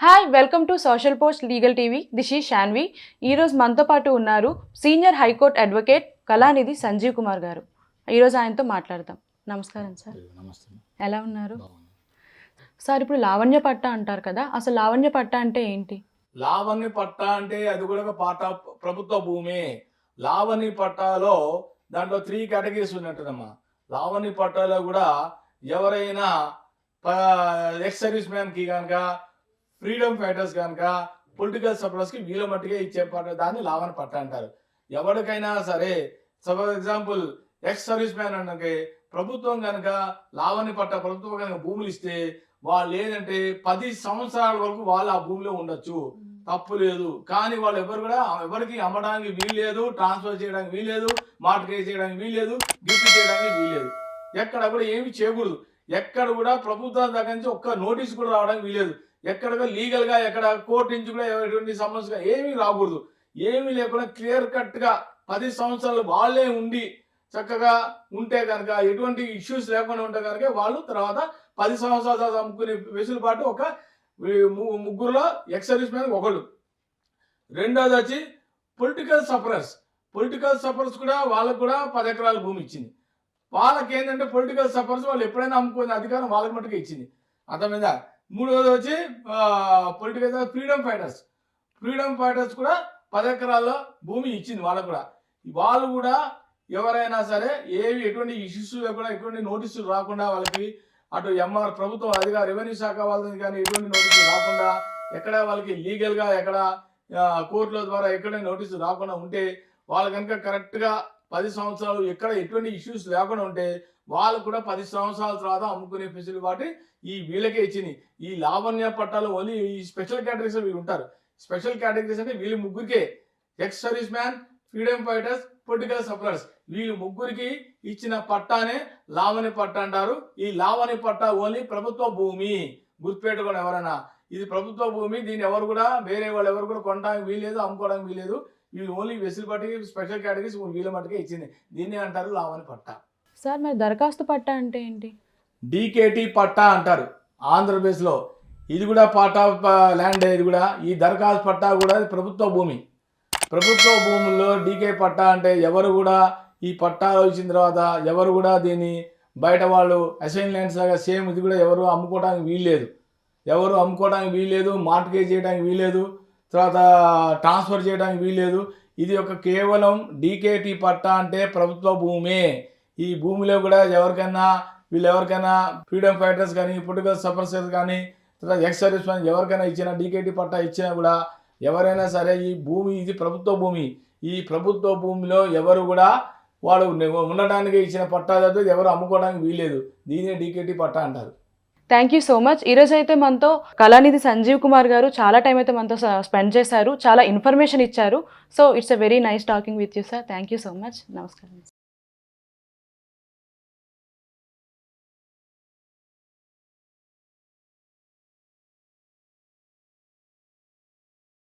Hi welcome to social post legal TV ఈ షాన్వి ఈరోజు మనతో పాటు ఉన్నారు senior high court advocate Kalanidhi Sanjeev Kumar garu. ఈరోజు ఆయనతో మాట్లాడదాం. నమస్కారం సార్. నమస్తే ఎలా ఉన్నారు. సార్ ఇప్పుడు లావణ్య పట్ట అంటారు కదా అసలు లావణ్య పట్ట అంటే ఏంటి? లావణ్య పట్ట అంటే అది కూడా ఒక పాట ప్రభుత్వ భూమి. లావణ్య పట్టాలో దాంట్లో త్రీ కేటగిరీస్ ఉన్నట్టుదమ్మా. లావణ్య పట్టాలో కూడా ఎవరైనా ఎక్స్ సర్వీస్ మ్యాన్కి కనుక ఫ్రీడమ్ ఫైటర్స్ కనుక పొలిటికల్ సపోర్టర్స్కి వీళ్ళ మట్టుగా ఇచ్చే పట్ట దాన్ని లావణ్య పట్ట అంటారు. ఎవరికైనా సరే for example ex service man అంటే ప్రభుత్వం కనుక లావణ్య పట్ట ప్రభుత్వం కనుక భూములు ఇస్తే వాళ్ళు ఏంటంటే పది సంవత్సరాల వరకు వాళ్ళు ఆ భూమిలో ఉండొచ్చు. తప్పు లేదు. కానీ వాళ్ళు ఎవరు కూడా ఎవరికి అమ్మడానికి వీల్లేదు ట్రాన్స్ఫర్ చేయడానికి వీల్లేదు మార్కెట్ చేయడానికి వీల్లేదు గిఫ్ట్ చేయడానికి వీల్లేదు ఎక్కడ కూడా ఏమి చేయకూడదు. ఎక్కడ కూడా ప్రభుత్వం దగ్గర నుంచి ఒక్క నోటీస్ కూడా రావడానికి వీలేదు ఎక్కడ లీగల్గా ఎక్కడ కోర్టు నుంచి కూడా ఎటువంటి సమస్యగా ఏమీ రాకూడదు. ఏమీ లేకుండా క్లియర్ కట్గా పది సంవత్సరాలు వాళ్ళే ఉండి చక్కగా ఉంటే కనుక ఎటువంటి ఇష్యూస్ లేకుండా ఉంటే కనుక వాళ్ళు తర్వాత పది సంవత్సరాల తర్వాత అమ్ముకునే వెసులుబాటు ఒక ము- ముగ్గురులో ఎక్స్ సర్వీస్ మ్యాన్ ఒకళ్ళు. రెండోది వచ్చి పొలిటికల్ సఫరర్స్. పొలిటికల్ సఫరర్స్ కూడా వాళ్ళకు కూడా పది ఎకరాల భూమి ఇచ్చింది. వాళ్ళకి ఏంటంటే పొలిటికల్ సఫరర్స్ వాళ్ళు ఎప్పుడైనా అమ్ముకునే అధికారం వాళ్ళకి మటుకు ఇచ్చింది. అర్థమైందా? మూడోది వచ్చి political freedom fighters freedom fighters కూడా పది ఎకరాల్లో భూమి ఇచ్చింది వాళ్ళకు కూడా. వాళ్ళు కూడా ఎవరైనా సరే ఏవి ఎటువంటి ఇష్యూస్ లేకుండా ఎటువంటి నోటీసులు రాకుండా వాళ్ళకి అటు ఎంఆర్ ప్రభుత్వం అదిగా రెవెన్యూ శాఖ వాళ్ళని కానీ ఎటువంటి నోటీసులు రాకుండా ఎక్కడ వాళ్ళకి లీగల్గా ఎక్కడ కోర్టుల ద్వారా ఎక్కడ నోటీసు రాకుండా ఉంటే వాళ్ళు కనుక కరెక్ట్గా పది సంవత్సరాలు ఎక్కడ ఎటువంటి ఇష్యూస్ లేకుండా ఉంటే వాళ్ళు కూడా పది సంవత్సరాల తర్వాత అమ్ముకునే ఫెసిలిటీ వాటి ఈ వీళ్ళకే ఇచ్చింది. ఈ లావణ్య పట్టాలు ఓన్లీ ఈ స్పెషల్ కేటగిరీస్ వీళ్ళు ఉంటారు. స్పెషల్ కేటగిరీస్ అంటే వీళ్ళు ముగ్గురికే ex service man freedom fighters political supporters వీళ్ళు ముగ్గురికి ఇచ్చిన పట్టానే లావణి పట్ట అంటారు. ఈ లావణి పట్ట ఓన్లీ ప్రభుత్వ భూమి. గుర్తుపెట్టుకోండి ఎవరైనా. ఇది ప్రభుత్వ భూమి దీన్ని ఎవరు కూడా వేరే వాళ్ళు ఎవరు కూడా కొనడానికి వీలేదు అమ్ముకోవడానికి వీలేదు వీళ్ళు ఓన్లీ వెసులుబాటుకి స్పెషల్ కేటగిరీస్ వీళ్ళ మట్టుకే ఇచ్చింది. దీన్ని అంటారు లావణి పట్ట. సార్ మరి దరఖాస్తు పట్టా అంటే ఏంటి? డీకేటీ పట్టా అంటారు. ఆంధ్రప్రదేశ్లో ఇది కూడా పట్టా ల్యాండ్ ఇది కూడా. ఈ దరఖాస్తు పట్టా కూడా ఇది ప్రభుత్వ భూమి. ప్రభుత్వ భూముల్లో డీకే పట్టా అంటే ఎవరు కూడా ఈ పట్టా వచ్చిన తర్వాత ఎవరు కూడా దీన్ని బయట వాళ్ళు అసైన్ ల్యాండ్స్ లాగా సేమ్ ఇది కూడా ఎవరు అమ్ముకోవడానికి వీల్లేదు. ఎవరు అమ్ముకోవడానికి వీల్లేదు మార్ట్గేజ్ చేయడానికి వీల్లేదు తర్వాత ట్రాన్స్ఫర్ చేయడానికి వీల్లేదు. ఇది ఒక కేవలం డీకేటీ పట్టా అంటే ప్రభుత్వ భూమే. ఈ భూమిలో కూడా ఎవరికైనా వీళ్ళు ఎవరికైనా ఫ్రీడమ్ ఫైటర్స్ కానీ పొలిటికల్ సపర్సర్స్ కానీ తర్వాత ఎక్స్ సర్వీస్ మ్యాన్ ఎవరికైనా ఇచ్చిన డీకేటీ పట్టా ఇచ్చినా కూడా ఎవరైనా సరే ఈ భూమి ఇది ప్రభుత్వ భూమి. ఈ ప్రభుత్వ భూమిలో ఎవరు కూడా వాడు ఉండడానికి ఇచ్చిన పట్టా తప్పితే ఎవరు అమ్ముకోవడానికి వీలేదు దీనే డీకేటీ పట్టా అంటారు. థ్యాంక్ యూ సో మచ్ ఈరోజు అయితే మనతో కళానిధి సంజీవ్ కుమార్ గారు చాలా టైం అయితే మనతో స్పెండ్ చేశారు. చాలా ఇన్ఫర్మేషన్ ఇచ్చారు. So it's a very nice talking with you sir thank you so much నమస్కారం.